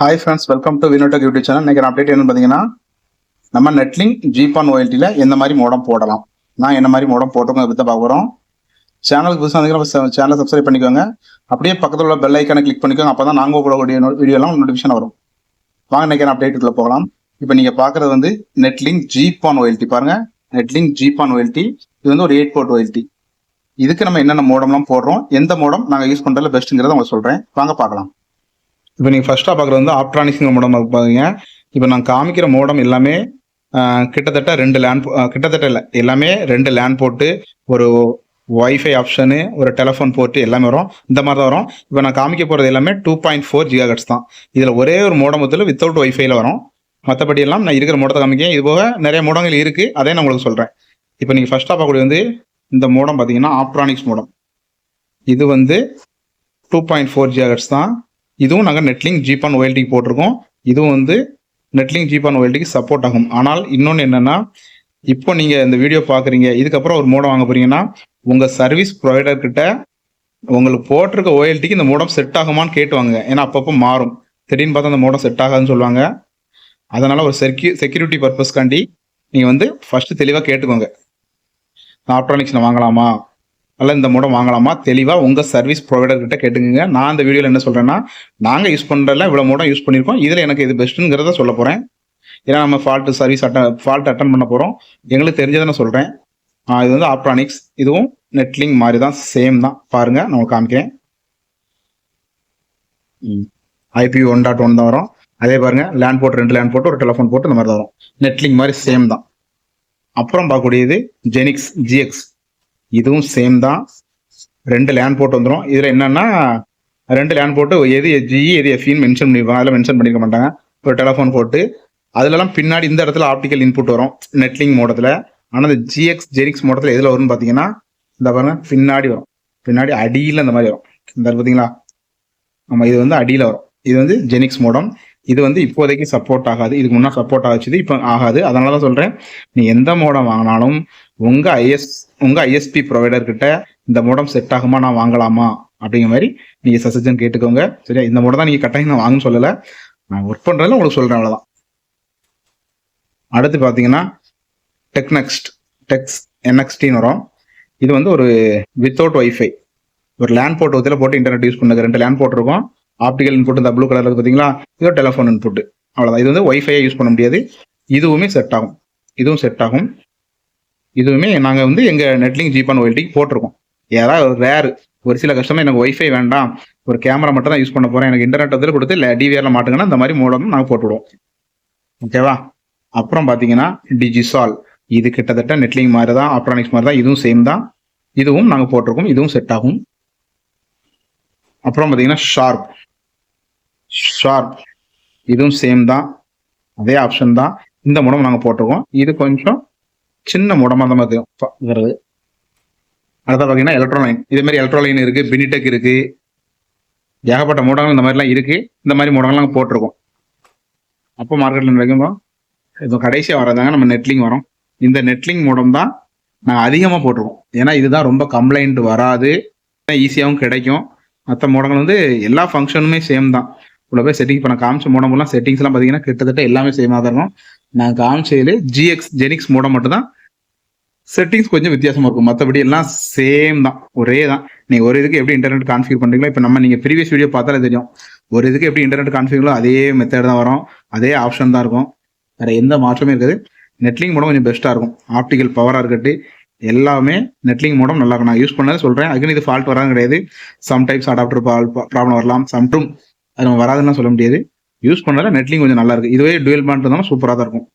Hi friends welcome to Vinotech YouTube channel இன்னைக்கு update என்னன்னு பார்த்தீங்கன்னா நம்ம நெட்லிங் ஜிபான் ஓஎல்டியில் எந்த மாதிரி மோடம் போடலாம்? நான் என்ன மாதிரி மோடம் போட்டோங்க பற்றி பார்க்குறோம் சேனலுக்கு புதுசாக இருந்தீங்கன்னா சேனலை சப்ஸ்கிரைப் பண்ணிக்கோங்க. அப்படியே பக்கத்தில் உள்ள பெல் ஐக்கானை கிளிக் பண்ணிக்கோங்க. அப்போ தான் நாங்கள் போடக்கூடிய வீடியோலாம் நோட்டிஃபிகேஷன் வரும். வாங்க இன்னைக்கு அப்டேட்டுக்குள்ள போகலாம். இப்போ நீங்கள் பார்க்குறது வந்து நெட்லிங் ஜிபான் ஓஎல்டி பாருங்க. நெட்லிங் ஜிபான் ஓஎல்டி இது வந்து ஒரு எயிட் போர்ட் ஓஎல்டி இதுக்கு நம்ம என்னென்ன மோடம்லாம் போடுறோம் எந்த மோடம் நாங்கள் யூஸ் பண்ணுறதுல பெஸ்ட்டுங்கிறத உங்களுக்கு சொல்கிறேன் வாங்க பார்க்கலாம். இப்போ நீங்கள் ஃபர்ஸ்ட்டாக பார்க்குறது வந்து ஆப்ட்ரானிக்ஸுங்கிற மோடம் பார்த்தீங்க இப்போ நான் காமிக்கிற மோடம் எல்லாமே கிட்டத்தட்ட ரெண்டு லேண்ட் கிட்டத்தட்ட இல்லை. எல்லாமே ரெண்டு லேண்ட் போட்டு ஒரு ஒய்ஃபை ஆப்ஷனு ஒரு டெலஃபோன் போர்ட்டு எல்லாமே வரும். இந்த மாதிரி தான் வரும். இப்போ நான் காமிக்க போகிறது எல்லாமே டூ பாயிண்ட் ஃபோர் ஜிகாகட்ஸ் தான். இதில் ஒரே ஒரு மோடம் வந்து வித்தவுட் ஒய்ஃபைல வரும். மற்றபடி எல்லாம் நான் இருக்கிற மோடத்தை காமிக்கேன் இது போக நிறைய மோடங்கள் இருக்குது அதே நான் உங்களுக்கு சொல்கிறேன் இப்போ நீங்கள் ஃபர்ஸ்ட்டாக பார்க்கக்கூடிய வந்து இந்த மோடம் பார்த்தீங்கன்னா ஆப்ட்ரானிக்ஸ் மோடம் இது வந்து டூ பாயிண்ட் ஃபோர் ஜிகாகட்ஸ் தான். இதுவும் நாங்கள் நெட்லிங் ஜிபான் ஓஎல்டிக்கு போட்டிருக்கோம். இதுவும் வந்து நெட்லிங் ஜிபான் ஓஎல்டிக்கு சப்போர்ட் ஆகும். ஆனால் இன்னொன்று என்னென்னா இப்போ நீங்கள் இந்த வீடியோ பார்க்குறீங்க இதுக்கப்புறம் ஒரு மோடம் வாங்க போகிறீங்கன்னா உங்கள் சர்வீஸ் ப்ரொவைடர்கிட்ட உங்களுக்கு போட்டிருக்க ஓஎல்டிக்கு இந்த மோடம் செட் ஆகுமான்னு கேட்டு வாங்க ஏன்னா அப்பப்போ மாறும். திடீர்னு பார்த்தா அந்த மோடம் செட் ஆகாதுன்னு சொல்லுவாங்க. அதனால் ஒரு செக்யூ செக்யூரிட்டி பர்பஸ்க்காண்டி நீங்கள் வந்து ஃபஸ்ட்டு தெளிவாக கேட்டுக்கோங்க. ஆப்ட்ரானிக்ஸில் வாங்கலாமா? அல்ல இந்த மூடம் வாங்கலாமா? தெளிவாக உங்கள் சர்வீஸ் ப்ரொவைடர் கிட்ட நான் இந்த வீடியோவில் என்ன சொல்கிறேன்னா நாங்கள் யூஸ் பண்ணுறதுல இவ்வளோ மோடம் யூஸ் பண்ணியிருக்கோம் இதில் எனக்கு இது பெஸ்ட்டுங்கிறத சொல்ல போகிறேன் ஏன்னா நம்ம fault service attend fault attend பண்ண போகிறோம் எங்களுக்கு தெரிஞ்சதை நான் சொல்கிறேன் இது வந்து ஆப்ட்ரானிக்ஸ் இதுவும் நெட்லிங் மாதிரி தான் சேம் தான். பாருங்கள் நான் உங்களுக்கு காமிக்கிறேன். ஐபி ஒன் டாட் ஒன் தான் வரும். அதே பாருங்க லேண்ட் போட்டு ரெண்டு லேண்ட் போட்டு ஒரு டெலிஃபோன் போட்டு இந்த மாதிரி தான் வரும். நெட்லிங் மாதிரி சேம் தான். அப்புறம் பார்க்கக்கூடியது ஜெனிக்ஸ் ஜிஎக்ஸ் இதுவும் சேம் தான். ரெண்டு லேண்ட் போட்டு வந்துடும் இதில் என்னன்னா ரெண்டு லேண்ட் போட்டு எது ஜி எது எஃப்இன்னு மென்ஷன் பண்ணிருப்பாங்க அதில் மென்ஷன் பண்ணிக்க மாட்டாங்க. ஒரு டெலஃபோன் போட்டு அதுலலாம் பின்னாடி இந்த இடத்துல ஆப்டிக்கல் இன்புட் வரும் நெட்லிங் மோடத்தில். ஆனால் இந்த ஜிஎக்ஸ் ஜெனிக்ஸ் மோடத்தில் எதில் வரும்னு பார்த்தீங்கன்னா இந்த பாருங்க பின்னாடி வரும். பின்னாடி அடியில் இந்த மாதிரி வரும். இந்த பார்த்தீங்களா ஆமாம் இது வந்து அடியில் வரும். இது வந்து ஜெனிக்ஸ் மோடம். இது வந்து இப்போதைக்கு சப்போர்ட் ஆகாது. இதுக்கு முன்னாடி சப்போர்ட் ஆச்சுது இப்போ ஆகாது. அதனால தான் சொல்கிறேன் நீ எந்த மோடம் வாங்கினாலும் உங்கள் ஐஎஸ் உங்கள் ஐஎஸ்பி ப்ரொவைடர் கிட்ட இந்த மோடம் செட் ஆகுமா நான் வாங்கலாமா? அப்படிங்கிற மாதிரி நீங்கள் சஜஷன் கேட்டுக்கோங்க. சரியா? இந்த மோடம் தான் நீங்கள் கட்டாயம் நான் வாங்கன்னு சொல்லலை. நான் ஒர்க் பண்ணுறதுல உங்களுக்கு சொல்கிறேன் அவ்வளோதான் அடுத்து பார்த்தீங்கன்னா டெக்னெக்ஸ்ட் டெக்ஸ் என்எக்ஸ்டின்னு வரும். இது வந்து ஒரு வித்தவுட் ஒய்ஃபை ஒரு லேண்ட் போர்ட் ஒருத்தில் போட்டு இன்டர்நெட் யூஸ் பண்ணுங்க. ரெண்டு லேண்ட் போர்ட் இருக்கும். ஆப்டிக்கல் இன்புட் இந்த ப்ளூ கலர் இருக்கு பார்த்தீங்களா இது டெலிஃபோன் இன்புட் அவ்வளோதான் இது வந்து ஒய்ஃபையை யூஸ் பண்ண முடியாது. இதுவுமே செட் ஆகும். இதுவும் செட் ஆகும். இதுவுமே நாங்கள் வந்து எங்கள் நெட்லிங் ஜிபான் ஒயில்டிக்கு போட்டிருக்கோம். ஏதாவது ஒரு ரேர் ஒரு சில கஷ்டமாக எனக்கு ஒய்ஃபை வேண்டாம் ஒரு கேமரா மட்டும் தான் யூஸ் பண்ண போகிறேன் எனக்கு இன்டர்நெட் வந்து கொடுத்து இல்லை டிவிஆரில் மாட்டுங்கன்னா இந்த மாதிரி மோடம் நாங்கள் போட்டுவிடுவோம். ஓகேவா அப்புறம் பார்த்தீங்கன்னா டிஜிசால் இது கிட்டத்தட்ட நெட்லிங் மாதிரி தான் ஆப்ட்ரானிக்ஸ் மாதிரி தான் இதுவும் சேம் தான். இதுவும் நாங்கள் போட்டிருக்கோம் இதுவும் செட் ஆகும். அப்புறம் பார்த்தீங்கன்னா ஷார்ப் ஷார்ப் இதுவும் சேம் தான். அதே ஆப்ஷன் தான். இந்த மூலம் நாங்கள் போட்டிருக்கோம். இது கொஞ்சம் சின்ன முடமாக தான் மாதிரி வருது அடுத்த பார்த்தீங்கன்னா எலக்ட்ரோலைன் இதே மாதிரி எலக்ட்ரோலைன் இருக்கு பினிடெக் இருக்கு. ஏகப்பட்ட மூடங்கள் இந்த மாதிரிலாம் இருக்கு. இந்த மாதிரி மூடங்கள்லாம் நாங்கள் போட்டிருக்கோம். அப்போ மார்க்கெட்டில் கிடைக்கும் இப்போ கடைசியாக வரதாங்க நம்ம நெட்லிங் வரோம். இந்த நெட்லிங் மூடம் தான் நாங்கள் அதிகமாக போட்டிருக்கோம். ஏன்னா இதுதான் ரொம்ப கம்ப்ளைண்ட் வராது. ஈஸியாகவும் கிடைக்கும். மற்ற மூடங்கள் வந்து எல்லா ஃபங்க்ஷனுமே சேம் தான். உள்ள போய் செட்டிங் இப்போ நான் காமிச்ச மோடம்லாம் செட்டிங்ஸ்லாம் பார்த்தீங்கன்னா கிட்டத்தட்ட எல்லாமே சேமாக தான் இருக்கும். நான் காமிச்சதுல ஜிஎக்ஸ் ஜெனிக்ஸ் மோடம் மட்டும் தான் செட்டிங்ஸ் கொஞ்சம் வித்தியாசமா இருக்கும். மற்றபடி எல்லாம் சேம் தான். ஒரே தான். நீங்க ஒரு இதுக்கு எப்படி இன்டர்நெட் கான்ஃபிகர் பண்றீங்களோ இப்போ நம்ம நீங்க ப்ரீவியஸ் வீடியோ பார்த்தாலே தெரியும். ஒரு இதுக்கு எப்படி இன்டர்நெட் கான்ஃபிகரோ அதே மெத்தட் தான் வரும். அதே ஆப்ஷன் தான் இருக்கும். வேற எந்த மாற்றமே இருக்காது. நெட்லிங் மோடம் கொஞ்சம் பெஸ்ட்டாக இருக்கும். ஆப்டிக்கல் பவராக இருக்கட்டும். எல்லாமே நெட்லிங் மோடம் நல்லா இருக்கும். நான் யூஸ் பண்ணதை சொல்கிறேன் அதுக்குன்னு இது ஃபால்ட் வராது கிடையாது. சம்டைம்ஸ் அடாப்டர் ப்ராப்ளம் வரலாம். சம்டும் அது நம்ம வராதுன்னு சொல்ல முடியாது. யூஸ் பண்ணதில் நெட்லிங் கொஞ்சம் நல்லா இருக்கு. இதுவே டுவெல் பாண்ட் இருந்தாலும் சூப்பராக தான் இருக்கும்.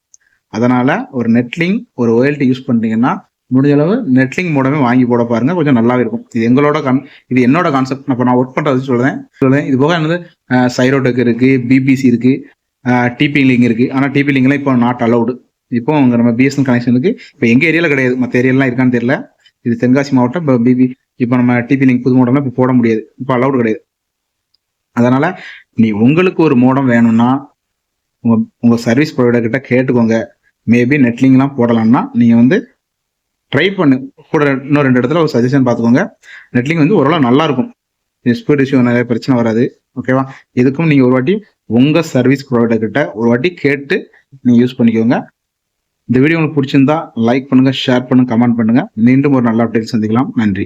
அதனால ஒரு நெட்லிங் ஒரு ஓஎல்டி யூஸ் பண்ணிட்டீங்கன்னா முடிஞ்ச அளவு நெட்லிங் மூடமே வாங்கி போட பாருங்க. கொஞ்சம் நல்லாவே இருக்கும். இது எங்களோட கான் இது என்னோட கான்செப்ட் இப்போ நான் ஒர்க் பண்ணுறது சொல்றேன். சொல்றேன். இது போக என்னது? சைரோடெக் இருக்கு பிபிசி இருக்கு டிபி லிங்க் இருக்கு. ஆனால் டிபி லிங்க்லாம் இப்போ நாட் அலௌடு இப்போ உங்க நம்ம பிஎஸ்என் கனெக்ஷனுக்கு இப்போ எங்கள் ஏரியாவில் கிடையாது. மற்ற ஏரியாலாம் இருக்கான்னு தெரியல. இது தென்காசி மாவட்டம். இப்போ பிபி இப்போ நம்ம டிபி லிங்க் புது மாவட்டம்லாம் இப்போ போட முடியாது. இப்போ அலௌடு கிடையாது. அதனால் நீ உங்களுக்கு ஒரு மோடம் வேணும்னா உங்கள் உங்கள் சர்வீஸ் ப்ரொவைடர்கிட்ட கேட்டுக்கோங்க. மேபி நெட்லிங்லாம் போடலாம்னா நீங்கள் வந்து ட்ரை பண்ணு. கூட இன்னும் ரெண்டு இடத்துல ஒரு சஜஷன் பார்த்துக்கோங்க. நெட்லிங் வந்து ஓரளவு நல்லா இருக்கும் ஸ்பீட் இஷ்யூ நிறைய பிரச்சனை வராது. ஓகேவா இதுக்கும் நீங்கள் ஒரு வாட்டி உங்கள் சர்வீஸ் ப்ரொவைடர்கிட்ட ஒரு வாட்டி கேட்டு நீங்கள் யூஸ் பண்ணிக்கோங்க. இந்த வீடியோ உங்களுக்கு பிடிச்சிருந்தா லைக் பண்ணுங்கள் ஷேர் பண்ணுங்க கமெண்ட் பண்ணுங்கள் மீண்டும் ஒரு நல்ல அப்டேட் சந்திக்கலாம். நன்றி.